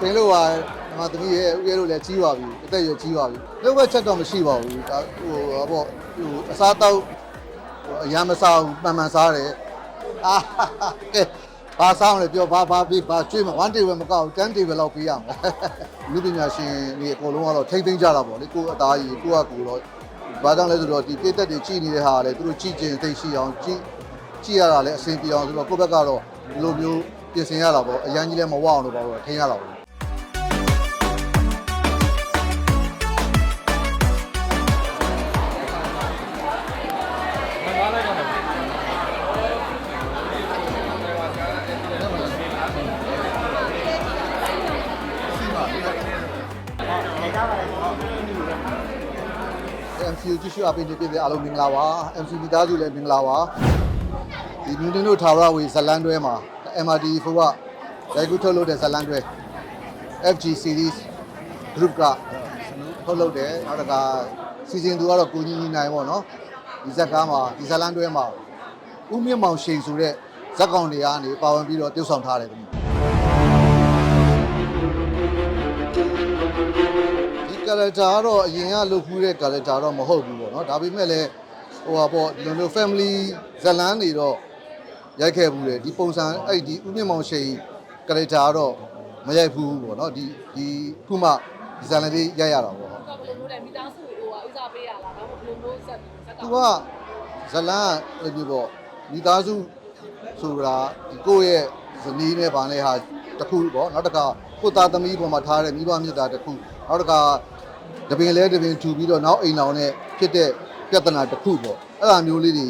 တင်လို့ပါဒီမှာသမီးရဲ့ဦးရဲလို့လည်းကြီးပါပြီအသက်အရွယ်ကြီးပါပြီလောက်ဘက်ချက်တော့မရှိပါဘူးဒါဟိုဟောပေါ့ဟိုအစားတောက်ဟိုအရမ်းမစားဘူးမှန်မှန်စားတယ်အာကဲဘာစားအောင်လဲပြောဘာဘာပြီးဘာကျွေးမ1 table မကောက်10 table လောက်ပေးရမှာလူပညာရှင်တွေအကုန်လုံးကတော့ထိမ့်သိမ့်ကြတာပေါ့လေကိုယ့်အသားကြီးကိုယ့်အကူတော့ဘာကြောင့်လဲဆိုတော့ဒီပြည့်တက်တွေကြည်နေတဲ့ဟာကလေသူတို့ကြည်ကျင်သိရှိအောင်ကြည်ကြည်ရတာလည်းအဆင်ပြေအောင်ဆိုတော့ကိုယ့်ဘက်ကတော့ဒီလိုမျိုးပြင်ဆင်ရတာပေါ့အရန်ကြီးလည်းမဝအောင်လို့ပေါ့ထင်းရတာပေါ့ MCU ကြည့်ရှုအပေးနေပြည့်တဲ့အားလုံးမင်္ဂလာပါ MC မိသားစုလည်းမင်္ဂလာပါဒီမြူတင်တို့ထာဝရဝေဇလန်တွဲမှာ MRD ဖိုကရိုက်ကူထုတ်လုပ်တဲ့ဇလန်တွဲ FG series group ကထုတ်လုပ်တယ်နောက်တကစီစဉ်သူကတော့ကိုကြီးကြီးနိုင်ပေါ့နော်ဒီဇက်ကားမှာဒီဇလန်တွဲမှာဦးမြင့်မောင်ရှိန်ဆိုတဲ့ဇက်ကောင်တွေကနေပါဝင်ပြီးတော့ပြုဆောင်ထားတယ်ခင်ဗျ character ကတော့အရင်ကလုပ်ဖူးတဲ့ character တော့မဟုတ်ဘူးပေါ့နော်ဒါပေမဲ့လည်းဟိုပါပေါ့ဒီလိုမျိုး family ဇလန်းတွေတော့ရိုက်ခဲ့ဘူးတယ်ဒီပုံစံအဲ့ဒီဦးမြင့်မောင်ရှိန် character ကတော့မရိုက်ဘူးပေါ့နော်ဒီဒီခုမှဒီဇလန်လေးရိုက်ရတာပေါ့ကဘယ်လိုမျိုးလဲမိသားစုဟိုကဥစားပေးရလားဒါမှမဟုတ်ဘယ်လိုမျိုးဆက်ဆက်သူကဇလန်းအဲ့ဒီပေါ့မိသားစုဆိုတာဒီကိုယ့်ရဲ့ဇနီးနဲ့ဗာနဲ့ဟာတစ်ခုပေါ့နောက်တစ်ခါကိုယ့်သားသမီးပေါ်မှာထားတဲ့မိဘမြတ်တာတစ်ခုနောက်တစ်ခါ တပင်လဲတပင်ထူပြီးတော့နောက်အိမ်တော်နဲ့ဖြစ်တဲ့ပြဿနာတစ်ခုပေါ့အဲ့လိုမျိုးလေးတွေ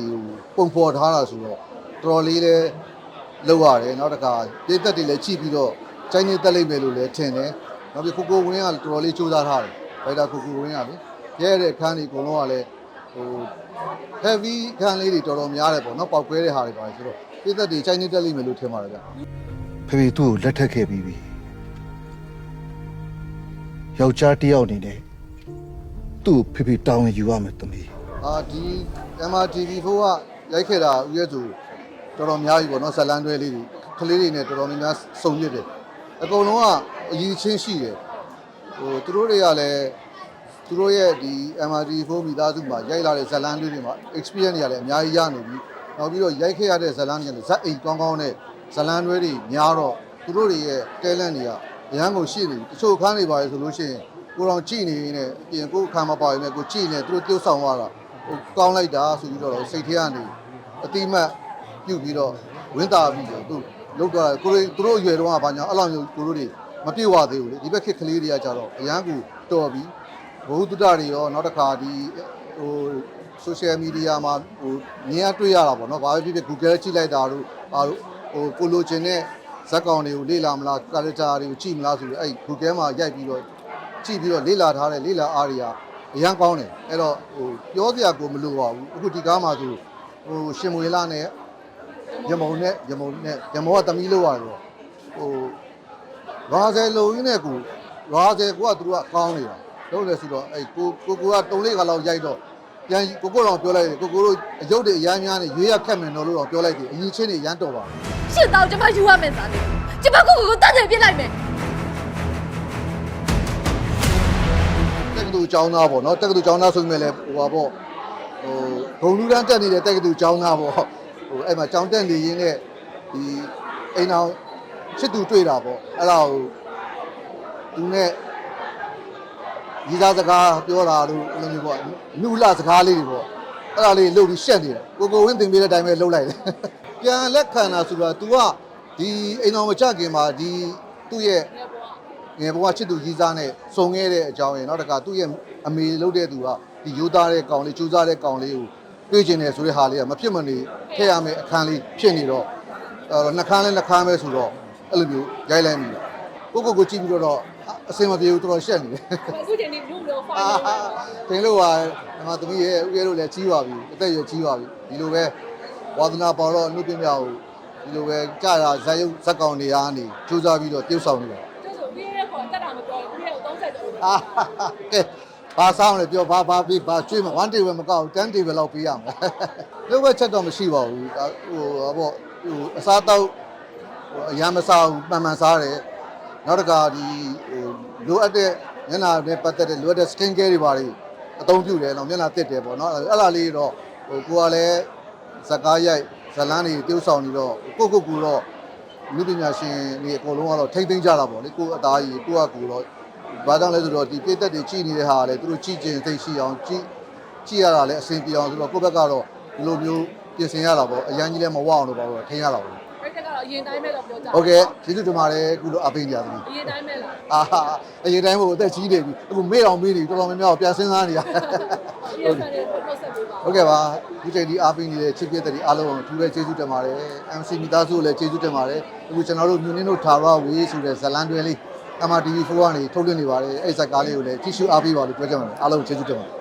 ပုံဖော်ထားတာဆိုတော့တော်တော်လေးလဲလောက်ရတယ်နောက်တစ်ခါပြည်သက်တွေလည်းချိပြီးတော့ချိုင်းနေတက်လိုက်မယ်လို့လည်းထင်တယ်နောက်ပြီးကိုကိုဝင်းကတော်တော်လေးစူးစမ်းထားတယ်ဗိုက်တာကိုကိုဝင်းကလေရဲတဲ့အခန်းတွေအကုန်လုံးကလည်းဟို heavy ခန်းလေးတွေတော်တော်များတယ်ပေါ့နော်ပောက်ကွဲတဲ့ဟာတွေပါတယ်ဆိုတော့ပြည်သက်တွေချိုင်းနေတက်လိမ့်မယ်လို့ထင်ပါတယ်ဗျဖေဖေသူ့ကိုလက်ထပ်ခဲ့ပြီးပြီယောက်ျားတစ်ယောက်အနေနဲ့ သူ့ကိုဖေဖေတောင်းရင်ယူရမယ်သမီးအာဒီ MRTV ဖိုးကရိုက်ခဲ့တာဦးရဲ့သူတော်တော်များပြီပေါ့နော်ဇလန်တွဲလေးတွေကလေးတွေနဲ့တော်တော်များများစုံရစ်တယ်အကုန်လုံးကအရည်ချင်းရှိတယ်ဟိုသူတို့တွေကလည်းသူတို့ရဲ့ဒီ MRTV ဖိုးမိသားစုမှာရိုက်လာတဲ့ဇလန်လေးတွေမှာ experience တွေကလည်းအများကြီးရနေပြီနောက်ပြီးတော့ရိုက်ခဲ့ရတဲ့ဇလန်တွေကလည်းဇက်အိမ်ကောင်းကောင်းနဲ့ဇလန်တွဲတွေများတော့သူတို့တွေရဲ့ talent တွေကအရန်ကိုရှိနေပြီတချို့ခန်းတွေပါလေဆိုလို့ရှိရင် ကိုယ်တော်ကြည့်နေနေအပြင်ကိုယ်ခန်းမပါရင်လည်းကိုကြည့်နေသူတို့တိုးဆောင်သွားတာဟိုကောင်းလိုက်တာဆိုပြီးတော့စိတ်ထဲကနေအတိမတ်ပြုတ်ပြီးတော့ဝင်းတာပြီးတော့သူလောက်တော့ကိုရီသူတို့အရွယ်တုန်းကဘာညာအဲ့လိုမျိုးကိုတို့တွေမပြေဝသေးဘူးလေဒီဘက်ခေတ်ကလေးတွေကကြတော့အရန်ကူတော်ပြီဘဝတုဒ္ဒတွေရောနောက်တစ်ခါဒီဟို social media မှာဟိုမြင်ရတွေ့ရတာပေါ့နော်ဘာပဲဖြစ်ဖြစ် Google ကြည့်လိုက်တာတို့အာဟိုကိုလိုချင်တဲ့ဇက်ကောင်တွေကိုလေ့လာမလား character တွေကိုကြည့်မလားဆိုပြီးအဲ့ Google မှာရိုက်ပြီးတော့ ကြည့်ပြီးတော့လေ့လာထားတဲ့လေ့လာအားတွေကအရန်ကောင်းတယ်အဲ့တော့ဟိုပြောစရာကိုမလိုပါဘူးအခုဒီကားမှာဆိုဟိုရှင်မွေလာနဲ့ရမုံနဲ့ရမုံနဲ့ရမုံကတမီးလို့ရတယ်ပေါ့ဟိုရာဇယ်လုံရင်းနဲ့ကိုရာဇယ်ကိုကသူတို့ကကောင်းနေတာလို့လဲဆိုတော့အဲ့ကိုကိုကိုကတုံးလေးခါလောက်ရိုက်တော့ပြန်ကိုကိုတော့ပြောလိုက်တယ်ကိုကိုတို့အယုတ်တွေအရမ်းများနေရွေးရခက်မယ်တော့လို့တော့ပြောလိုက်တယ်အရင်ချင်းတွေရမ်းတော်ပါတယ်ရှစ်တော့ကျမယူရမယ်စားတယ်ကျမကိုကိုကိုတတ်တယ်ပြစ်လိုက်မယ် က္ကသိုလ်ကျောင်းသားပေါ့နော်တက္ကသိုလ်ကျောင်းသားဆိုပေမဲ့လည်းဟိုပါပေါ့ဟိုဂုံလူတန်းတက်နေတဲ့တက္ကသိုလ်ကျောင်းသားပေါ့ဟိုအဲ့မှာကျောင်းတက်နေရင်းနဲ့ဒီအိမ်အောင်ချစ်သူတွေ့တာပေါ့အဲ့ဒါကိုသူနဲ့ရီးစားစကားပြောတာလို့အဲ့လိုမျိုးပေါ့နုလစကားလေးတွေပေါ့အဲ့ဒါလေးလှုပ်ပြီးရှက်နေတယ်ကိုကိုဝင်းတင်ပေးတဲ့အတိုင်းပဲလှုပ်လိုက်တယ်ပြန်လက်ခံတာဆိုတာ तू ကဒီအိမ်အောင်မချခင်မှာဒီသူ့ရဲ့ ငယ်ဘဝချစ်သူကြီးစားနဲ့စုံခဲ့တဲ့အကြောင်းရယ်နောက်တစ်ခါသူ့ရဲ့အမေလုပ်တဲ့သူကဒီယူသားတဲ့ကောင်လေးကျူးစားတဲ့ကောင်လေးကိုတွေ့ကျင်တယ်ဆိုတဲ့ဟာလေးကမဖြစ်မနေထည့်ရမယ်အခန်းလေးဖြစ်နေတော့အဲ့တော့နှခမ်းလဲနှခမ်းပဲဆိုတော့အဲ့လိုမျိုးရိုက်လိုက်မိတာကိုကိုကိုကြည့်ပြီးတော့အစင်မပြေဘူးတော်တော်ရှက်နေတယ်အခုချိန်ဒီလူလို့ဖိုင်အာလို့တင်လို့ပါဒီမှာသမီးရဲ့ဦးရဲတို့လည်းကြီးပါပြီအသက်အရွယ်ကြီးပါပြီဒီလိုပဲဝါသနာပေါ်တော့အမှုပညာကိုဒီလိုပဲကြာတာဇာတ်ရုပ်ဇက်ကောင်တွေအားနေစူးစမ်းပြီးတော့ပြုတ်ဆောင်နေတာကျဆိုပြည့် ရဲ့ခေါ်တက်တာမပြောဘူးပြည့်ကို30ကျော်လို့အာကဲဘာဆောင်လဲပြောဘာဘာပြီးဘာကျွေးမ1 table မကောက်10 table လောက်ပေးရမှာလောက်ပဲချက်တော့မရှိပါဘူးဒါဟိုဟောပေါ့ဟိုအစားတောက်ဟိုအရမ်းမစားဘူးမှန်မှန်စားတယ်နောက်တစ်ခါဒီဟိုလိုအပ်တဲ့မျက်နှာနဲ့ပတ်သက်တဲ့လိုအပ်တဲ့ skin care တွေပါတွေအသုံးပြုတယ်နော်မျက်နှာတစ်တယ်ပေါ့နော်အဲ့ဒါလေးတော့ဟိုကိုကလည်းဇကားရိုက်ဇလန်းတွေတိုးဆောင်နေတော့ကိုကိုကူတော့ လူပညာရှင်တွေအကုန်လုံးကတော့ထိမ့်သိမ်းကြတာပေါ့လေကိုအသားကြီးကိုကကူတော့ဘာကြောင့်လဲဆိုတော့ဒီပြည့်သက်တွေကြည်နေတဲ့ဟာကလည်းသူတို့ကြည်ကျင်သိရှိအောင်ကြည်ကြည်ရတာလည်းအဆင်ပြေအောင်ဆိုတော့ကိုယ့်ဘက်ကတော့ဒီလိုမျိုးပြင်ဆင်ရတာပေါ့အရန်ကြီးလည်းမဝအောင်လို့ပါတော့ထင်ရတာပေါ့ပြိ တ္တကတော့အရင်တိုင်းပဲတော့ပြောကြဟုတ်ကဲ့ကျေးဇူးတင်ပါတယ်ခုလိုအပိညာသမီးအရင်တိုင်းပဲလားအာဟာအရင်တိုင်းဟိုအသက်ကြီးနေပြီအခုမေ့အောင်မေ့နေပြီတော်တော်များများကိုပြန်စဉ်းစားနေရဒီရဆန်လေးကိုနှုတ်ဆက်ပေးပါဟုတ်ကဲ့ပါဒီချိန်ဒီအားပေးနေတဲ့ချစ်ပြတဲ့တွေအားလုံးကိုအထူးပဲကျေးဇူးတင်ပါတယ် MC မိသားစုကိုလည်းကျေးဇူးတင်ပါတယ်အခုကျွန်တော်တို့မြူနင်းတို့ထာဝရဝေးဆိုတဲ့ဇလန်တွဲလေး MRTV4 ကနေထုတ်လွှင့်နေပါတယ်အဲ့ဇက်ကားလေးကိုလည်းကြည့်ရှုအားပေးပါလို့ပြောကြပါတယ်အားလုံးကိုကျေးဇူးတင်ပါတယ်